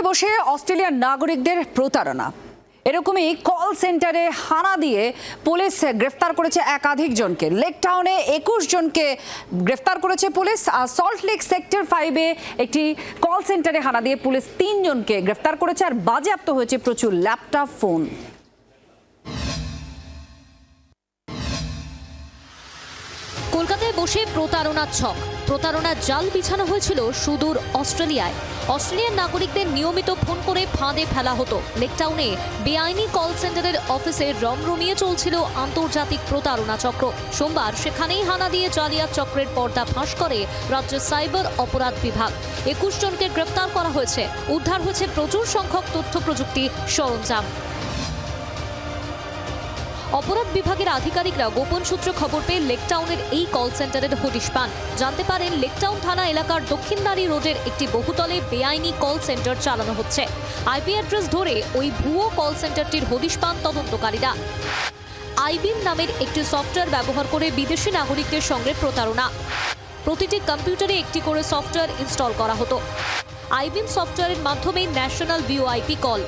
কলকাতায় বসে অস্ট্রেলিয়ার নাগরিকদের প্রতারণা। এরকমই কল সেন্টারে হানা দিয়ে পুলিশ গ্রেফতার করেছে একাধিক জনকে। লেক টাউনে একুশ জনকে গ্রেফতার করেছে পুলিশ। আর সল্ট লেক সেক্টর ফাইভে একটি কল সেন্টারে হানা দিয়ে পুলিশ তিনজনকে গ্রেফতার করেছে। আর বাজেয়াপ্ত হয়েছে প্রচুর ল্যাপটপ ফোন। কলকাতায় বসে প্রতারণার ছক। প্রতারণার জাল বিছানো হয়েছিল সুদূর অস্ট্রেলিয়ায়। অস্ট্রেলিয়ান নাগরিকদের নিয়মিত ফোন করে ফাঁদে ফেলা হতো। লেকটাউনে বেআইনি কল সেন্টারের অফিসে রমরমিয়ে চলছিল আন্তর্জাতিক প্রতারণা চক্র। সোমবার সেখানেই হানা দিয়ে জালিয়াত চক্রের পর্দা ফাঁস করে রাজ্যের সাইবার অপরাধ বিভাগ। একুশ জনকে গ্রেফতার করা হয়েছে। উদ্ধার হয়েছে প্রচুর সংখ্যক তথ্য প্রযুক্তি সরঞ্জাম। অপরাধ বিভাগের আধিকারিকরা গোপন সূত্রে খবর পেয়ে লেকটাউনের এই কল সেন্টারের হদিশ পান। জানতে পারেন লেকটাউন থানা এলাকার দক্ষিণদারি রোডের একটি বহুতলে বেআইনি কল সেন্টার চালানো হচ্ছে। আইপি অ্যাড্রেস ধরে ওই ভুয়ো কল সেন্টারটির হদিশ পান তদন্তকারীরা। আইবিন নামের একটি সফটওয়্যার ব্যবহার করে বিদেশি নাগরিকদের সঙ্গে প্রতারণা। প্রতিটি কম্পিউটারে একটি করে সফটওয়্যার ইনস্টল করা হতো। আইবিন সফটওয়্যারের মাধ্যমে ন্যাশনাল ভিওআইপি কল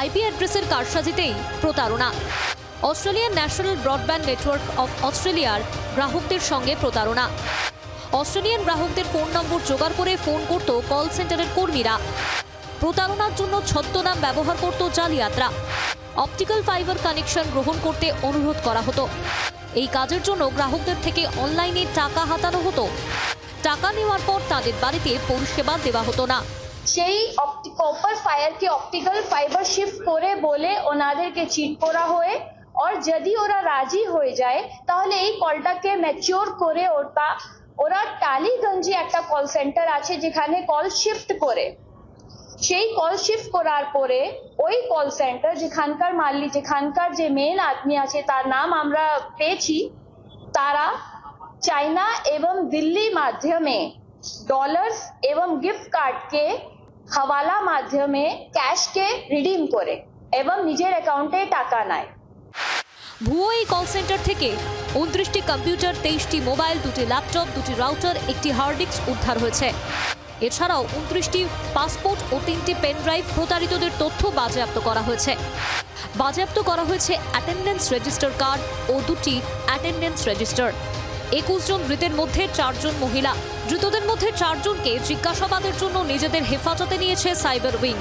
আইপি অ্যাড্রেসের কারসাজিতেই প্রতারণা। Australian national broadband network of অস্ট্রেলিয়ার গ্রাহকদের সঙ্গে প্রতারণা। অস্ট্রেলিয়ান গ্রাহকদের ফোন নম্বর জোগাড় করে ফোন করত কল সেন্টারের কর্মীরা। প্রতারণার জন্য ছদ্মনাম ব্যবহার করত জালিয়াতরা। অপটিক্যাল ফাইবার কানেকশন গ্রহণ করতে অনুরোধ করা হতো। এই কাজের জন্য গ্রাহকদের থেকে অনলাইনে টাকা হাতানো হতো। টাকা নেওয়ার পর তাদের বাড়িতে পরিষেবা দেওয়া হতো না। সেই কপার ফায়ারকে অপটিক্যাল ফাইবার শিফট করে বলে ওনাদেরকে চিট করা হয়ে আর যদি ওরা রাজি হয়ে যায় তাহলে এই কলটাকে ম্যাচিওর করে ওটা ওরা টালিগঞ্জে একটা কল সেন্টার আছে যেখানে কল শিফট করে সেই কল শিফট করার পরে ওই কল সেন্টার যেখানকার মালিক যেখানকার যে মেন আদমি আছে তার নাম আমরা পেয়েছি তারা চাইনা এবং দিল্লি মাধ্যমে ডলার্স এবং গিফট কার্ডকে হাওয়ালা মাধ্যমে ক্যাশকে রিডিম করে এবং নিজের অ্যাকাউন্টে টাকা নেয় ভুয়ো এই কল সেন্টার থেকে উনত্রিশটি কম্পিউটার তেইশটি মোবাইল দুটি ল্যাপটপ দুটি রাউটার একটি হার্ড ডিস্ক উদ্ধার হয়েছে। এছাড়াও উনত্রিশটি পাসপোর্ট ও তিনটি পেন ড্রাইভ প্রতারিতদের তথ্য বাজেয়াপ্ত করা হয়েছে। বাজেয়াপ্ত করা হয়েছে অ্যাটেন্ডেন্স রেজিস্টার কার্ড ও দুটি অ্যাটেন্ডেন্স রেজিস্টার একুশ জন ধৃতের মধ্যে চারজন মহিলা। ধৃতদের মধ্যে চারজনকে জিজ্ঞাসাবাদের জন্য নিজেদের হেফাজতে নিয়েছে সাইবার উইং।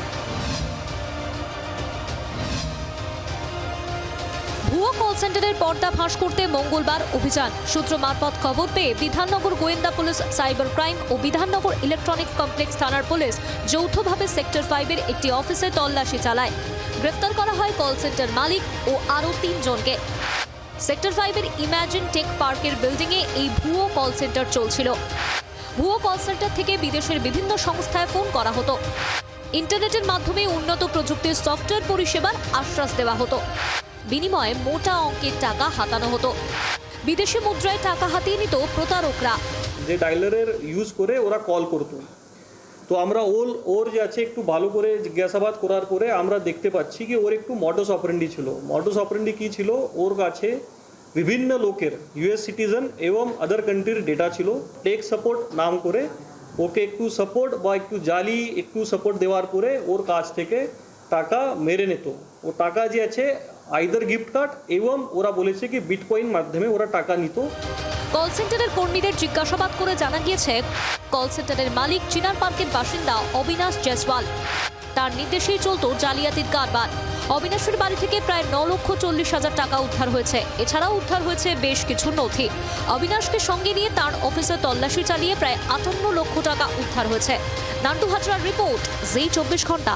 ভুয়ো কল সেন্টারের পর্দা ফাঁস করতে মঙ্গলবার অভিযান। সূত্র মারফত খবর পেয়ে বিধাননগর গোয়েন্দা পুলিশ, সাইবার ক্রাইম ও বিধাননগর ইলেকট্রনিক কমপ্লেক্স থানার পুলিশ যৌথভাবে সেক্টর ফাইভের একটি অফিসে তল্লাশি চালায়। গ্রেফতার করা হয় কল সেন্টার মালিক ও আরও তিনজনকে। সেক্টর ফাইভের ইমাজিন টেক পার্কের বিল্ডিংয়ে এই ভুয়ো কল সেন্টার চলছিল। ভুয়ো কল সেন্টার থেকে বিদেশের বিভিন্ন সংস্থায় ফোন করা হতো। ইন্টারনেটের মাধ্যমে উন্নত প্রযুক্তির সফটওয়্যার পরিষেবার আশ্বাস দেওয়া হতো। বিনিময়ে মোটা অঙ্কের টাকা হাতানো হতো। বিদেশি মুদ্রায় টাকা হাতিয়ে নিত প্রতারকরা। যে ডাইলারের ইউজ করে ওরা কল করতো। তো আমরা ওল ওর যে আছে একটু ভালো করে জিজ্ঞাসাবাদ করার পরে আমরা দেখতে পাচ্ছি কি ওর একটু মডস অপারেন্ডি ছিল। মডস অপারেন্ডি কী ছিল? ওর কাছে বিভিন্ন লোকের ইউএস সিটিজেন এবং আদার কান্ট্রির ডেটা ছিল। টেক সাপোর্ট নাম করে ওকে একটু সাপোর্ট বা একটু জালি, একটু সাপোর্ট দেওয়ার পরে ওর কাছ থেকে টাকা মেরে নিত। ও টাকা যে আছে আইদার গিফট কার্ড এবং ওরা বলেছে কি বিটকয়েন মাধ্যমে ওরা টাকা নিত। কল সেন্টারের কর্মীদের জিজ্ঞাসাবাদ করে জানা গিয়েছে, কল সেন্টারের মালিক চিনার পার্কের বাসিন্দা অবিনাশ জয়সওয়াল তার নির্দেশেই চলত জালিয়াতির কারবার। অবিনাশের বাড়ি থেকে প্রায় ন লক্ষ চল্লিশ হাজার টাকা উদ্ধার হয়েছে। এছাড়াও উদ্ধার হয়েছে বেশ কিছু নথি। অবিনাশকে সঙ্গে নিয়ে তার অফিসে তল্লাশি চালিয়ে প্রায় আটান্ন লক্ষ টাকা উদ্ধার হয়েছে। নান্টু হাজরার রিপোর্ট, জি চব্বিশ ঘণ্টা।